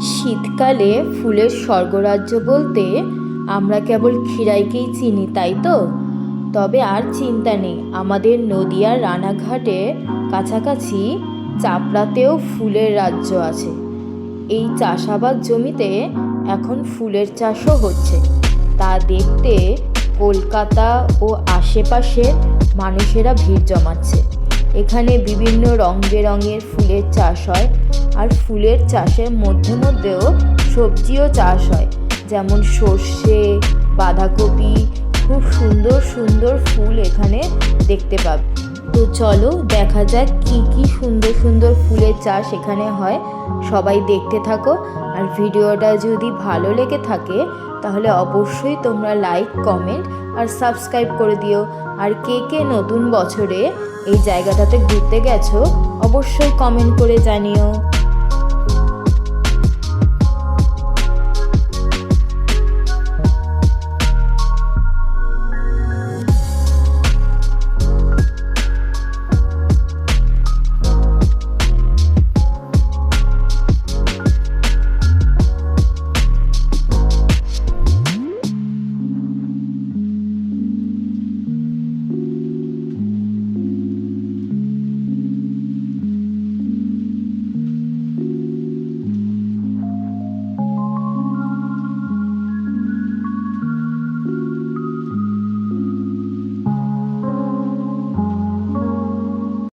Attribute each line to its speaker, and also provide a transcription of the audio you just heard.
Speaker 1: শীতকালে ফুলের স্বর্গরাজ্য বলতে আমরা কেবল ক্ষীরাইকেই চিনি, তাই তো? তবে আর চিন্তা নেই, আমাদের নদিয়ার রানাঘাটে কাছাকাছি চাপড়াতেও ফুলের রাজ্য আছে। এই চাষাবাদ জমিতে এখন ফুলের চাষও হচ্ছে। তা দেখতে কলকাতা ও আশেপাশের মানুষেরা ভিড় জমাচ্ছে। এখানে বিভিন্ন রং বেরঙের ফুলের চাষ হয় আর ফুলের চাষের মধ্যে মধ্যেও সবজিও চাষ হয়। যেমন সর্ষে, বাঁধাকপি, খুব সুন্দর সুন্দর ফুল এখানে দেখতে পাবে। তো চলো দেখা যাক কি কি সুন্দর সুন্দর ফুলের চাষ এখানে হয়। সবাই দেখতে থাকো। আর ভিডিওটা যদি ভালো লেগে থাকে, তাহলে অবশ্যই তোমরা লাইক কমেন্ট আর সাবস্ক্রাইব করে দিও। আর কে কে নতুন বছরে এই জায়গাটাতে ঘুরতে গেছো, অবশ্যই কমেন্ট করে জানিও।